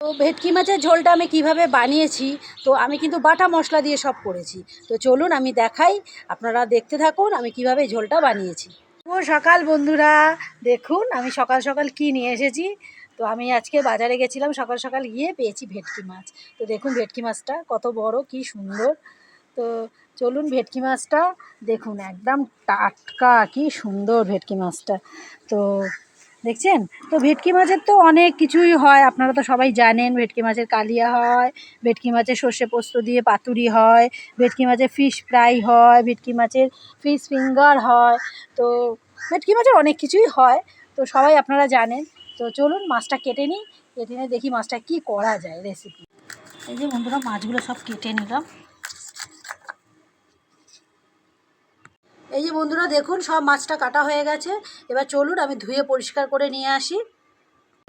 তো ভেটকি মাছের ঝোলটা আমি কীভাবে বানিয়েছি, তো আমি কিন্তু বাটা মশলা দিয়ে সব করেছি। তো চলুন আমি দেখাই, আপনারা দেখতে থাকুন আমি কীভাবে ঝোলটা বানিয়েছি। ও সকাল বন্ধুরা, দেখুন আমি সকাল সকাল কি নিয়ে এসেছি। তো আমি আজকে বাজারে গেছিলাম, সকাল সকাল গিয়ে পেয়েছি ভেটকি মাছ। তো দেখুন ভেটকি মাছটা কত বড়, কি সুন্দর। তো চলুন ভেটকি মাছটা, দেখুন একদম টাটকা, কি সুন্দর ভেটকি মাছটা। তো দেখছেন? তো ভেটকি মাছের তো অনেক কিছুই হয়, আপনারা তো সবাই জানেন ভেটকি মাছের কালিয়া হয়, ভেটকি মাছের সর্ষে পোস্ত দিয়ে পাতুরি হয়, ভেটকি মাছের ফিশ ফ্রাই হয়, ভেটকি মাছের ফিশ ফিঙ্গার হয়, তো ভেটকি মাছের অনেক কিছুই হয়, তো সবাই আপনারা জানেন, তো চলুন মাছটা কেটে নিই, কেটে নিয়ে দেখি মাছটা কি করা যায় রেসিপি এই যে বন্ধুরা, মাছগুলো সব কেটে নিলাম। এই যে বন্ধুরা দেখুন, সব মাছটা কাটা হয়ে গেছে। এবার চলুন, আমি ধুয়ে পরিষ্কার করে নিয়ে আসি।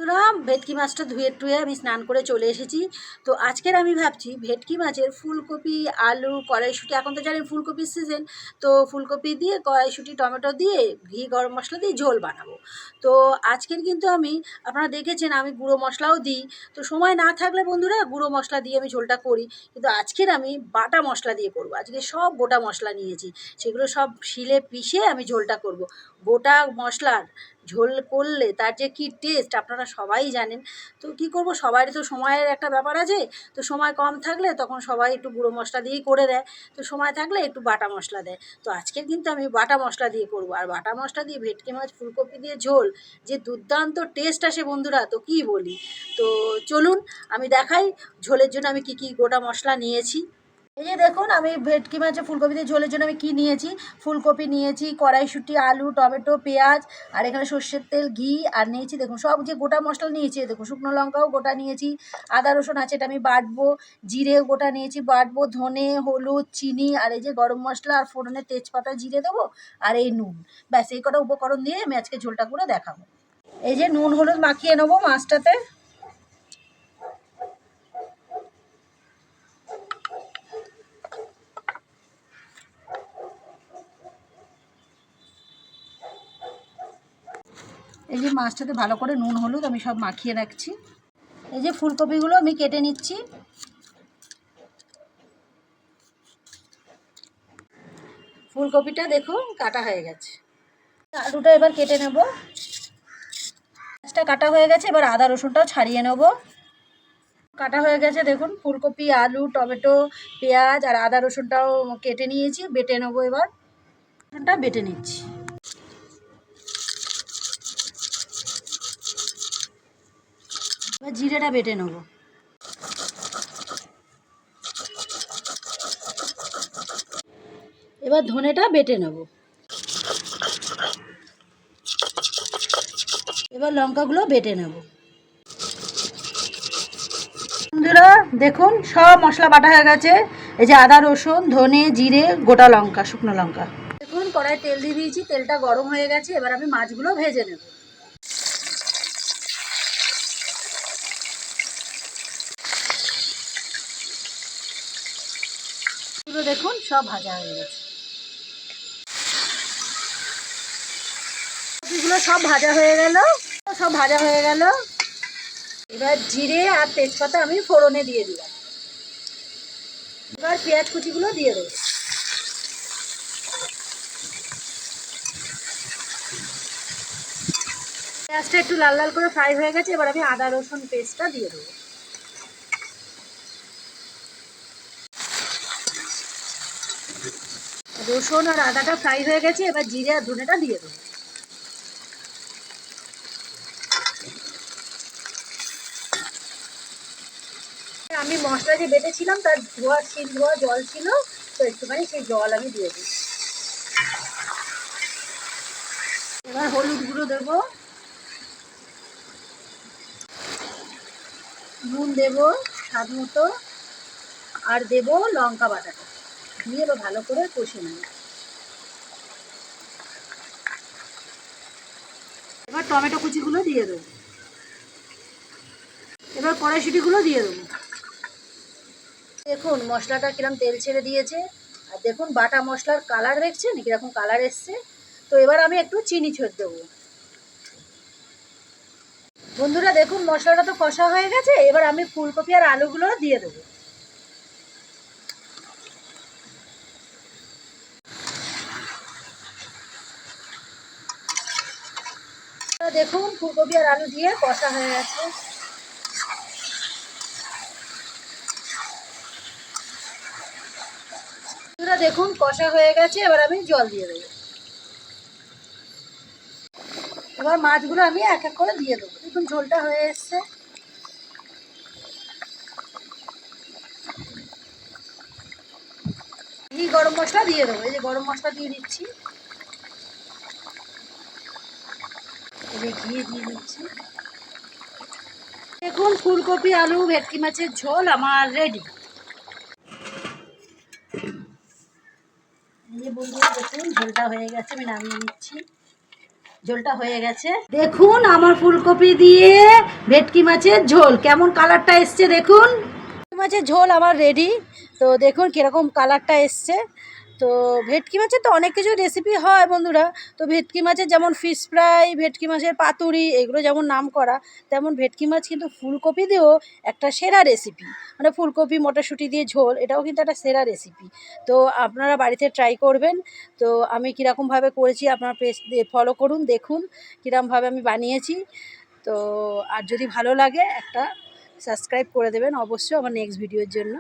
বন্ধুরা ভেটকি মাছটা ধুয়ে টুয়ে আমি স্নান করে চলে এসেছি। তো আজকের আমি ভাবছি, ভেটকি মাছের ফুলকপি, আলু, কড়াইশুঁটি, এখন তো জানেন ফুলকপির সিজন তো ফুলকপি দিয়ে, কড়াইশুঁটি, টমেটো দিয়ে, ঘি, গরম মশলা দিয়ে ঝোল বানাবো। তো আজকের কিন্তু আমি, আপনারা দেখেছেন আমি গুঁড়ো মশলাও দিই। তো সময় না থাকলে বন্ধুরা, গুঁড়ো মশলা দিয়ে আমি ঝোলটা করি। কিন্তু আজকের আমি বাটা মশলা দিয়ে করব। আজকে সব গোটা মশলা নিয়েছি। সেগুলো সব শিলে পিষে আমি ঝোলটা করব। গোটা মশলার ঝোল করলে তার যে কী টেস্ট আপনারা সবাই জানেন। তো কি করব? সবারই তো সময়ের একটা ব্যাপার আছে। তো সময় কম থাকলে তখন সবাই একটু গুঁড়ো মশলা দিয়েই করে দেয়। তো সময় থাকলে একটু বাটা মশলা দেয়। তো আজকের কিন্তু আমি বাটা মশলা দিয়ে করব। আর বাটা মশলা দিয়ে ভেটকি মাছ, ফুলকপি দিয়ে ঝোল, যে দুর্দান্ত টেস্ট আসে বন্ধুরা, তো কি বলি? তো চলুন, আমি দেখাই ঝোলের জন্য আমি কি কি গোটা মশলা নিয়েছি। এই যে দেখুন, আমি ভেটকি মাছের ফুলকপি দিয়ে ঝোলের জন্য আমি কি নিয়েছি? ফুলকপি নিয়েছি, কড়াইশুঁটি, আলু, টমেটো, পেঁয়াজ, আর এখানে সর্ষের তেল, ঘি, আর নিয়েছি দেখুন, সব যে গোটা মশলা নিয়েছি দেখুন, শুকনো লঙ্কাও গোটা নিয়েছি, আদা রসুন আছে এটা আমি বাটবো জিরে গোটা নিয়েছি, বাটবো, ধনে, হলুদ, চিনি, আর এই যে গরম মশলা আর ফোড়নের তেজপাতা, জিরে দেবো, আর এই নুন। ব্যাস, এই কটা উপকরণ দিয়ে আমি আজকে ঝোলটা করে দেখাবো। এই যে নুন, হলুদ মাখিয়ে নেব মাছটাতে। এই যে মাছটাতে ভালো করে নুন, হলুদ আমি সব মাখিয়ে রাখছি। এই যে ফুলকপিগুলো আমি কেটে নিচ্ছি। ফুলকপিটা দেখুন কাটা হয়ে গেছে। আলুটা এবার কেটে নেব। মাছটা কাটা হয়ে গেছে, এবার আদা রসুনটাও ছাড়িয়ে নেব। কাটা হয়ে গেছে, দেখুন, ফুলকপি, আলু, টমেটো, পেঁয়াজ আর আদা রসুনটাও কেটে নিয়েছি, বেটে নেব এবার। রসুনটা বেটে নিচ্ছি। এবার জিরেটা বেটে নেব। এবার ধনেটা বেটে নেব। এবার লঙ্কাগুলো বেটে নেব। বন্ধুরা, দেখুন, সব মশলা বাটা হয়ে গেছে। এই যে আদা, রসুন, ধনে, জিরে, গোটা লঙ্কা, শুকনো লঙ্কা। দেখুন কড়াই তেল দিয়ে দিয়েছি, তেলটা গরম হয়ে গেছে। এবার আমি মাছগুলো ভেজে নেব। এগুলো দেখুন, সব ভাজা হয়ে গেছে। এগুলো সব ভাজা হয়ে গেল, সব ভাজা হয়ে গেল। এবার জিরে আর তেজপাতা আমি ফোড়নে দিয়ে দিলাম। এবার পেঁয়াজ কুচিগুলো দিয়ে দেবো। পেঁয়াজটা একটু লাল লাল করে ফ্রাই হয়ে গেছে, এবার আমি আদা রসুন পেস্টটা দিয়ে দেবো। রসুন আর আদাটা ফ্রাই হয়ে গেছে, এবার জিরে আর ধনেটা দিয়ে দেবো। আমি মশলা যে বেটেছিলাম, তার ধোয়া, শিল ধোয়া জল ছিল, তো একটুখানি সেই জল আমি দিয়ে দিই। এবার হলুদ গুঁড়ো দেবো। নুন দেবো, স্বাদ মতো। আর দেবো লঙ্কা বাটাটা। দিয়ে এবার ভালো করে কষে নেব। এবার টমেটো কুচিগুলো দিয়ে দেবো। এবার কড়াইশুটিগুলো দিয়ে দেবো। দেখুন, মশলাটা কিরম তেল ছেড়ে দিয়েছে। আর দেখুন, বাটা মশলার কালার দেখছেন? কীরকম কালার এসছে? তো এবার আমি একটু চিনি ছোট দেবো। বন্ধুরা, দেখুন, মশলাটা তো কষা হয়ে গেছে। এবার আমি ফুলকপি আর আলুগুলো দিয়ে দেবো। দেখুন, ফুলকপি আর আলু দিয়ে কষা হয়ে গেছে। দেখুন, কষা হয়ে গেছে, এবার আমি জল দিয়ে দেবো। এবার মাছগুলো আমি এক এক করে দিয়ে দেবো। দেখুন, ঝোলটা হয়ে এসছে। এই গরম মশলা দিয়ে দেবো, এই যে গরম মশলা দিয়ে দিচ্ছি। দিয়ে দিচ্ছি দেখুন, ফুলকপি, আলু, ভেটকি মাছের ঝোল আমার রেডি দেখুন, ঝোলটা হয়ে গেছে, আমি নামিয়ে নিচ্ছি। ঝোলটা হয়ে গেছে। দেখুন, আমার ফুলকপি দিয়ে ভেটকি মাছের ঝোল। কেমন কালারটা এসছে, দেখুন। মাছের ঝোল আমার রেডি তো দেখুন, কীরকম কালারটা এসছে। তো ভেটকি মাছের তো অনেক কিছু রেসিপি হয় বন্ধুরা। তো ভেটকি মাছের যেমন ফিশ ফ্রাই ভেটকি মাছের পাতুরি, এগুলো যেমন নাম করা, তেমন ভেটকি মাছ কিন্তু ফুলকপি দিয়েও একটা সেরা রেসিপি মানে ফুলকপি, মটরশুঁটি দিয়ে ঝোল, এটাও কিন্তু একটা সেরা রেসিপি তো আপনারা বাড়িতে ট্রাই করবেন। তো আমি কীরকমভাবে করেছি আপনার পেজ ফলো করুন, দেখুন কীরকমভাবে আমি বানিয়েছি। তো আর যদি ভালো লাগে একটা সাবস্ক্রাইব করে দেবেন অবশ্যই আমার নেক্সট ভিডিওর জন্য।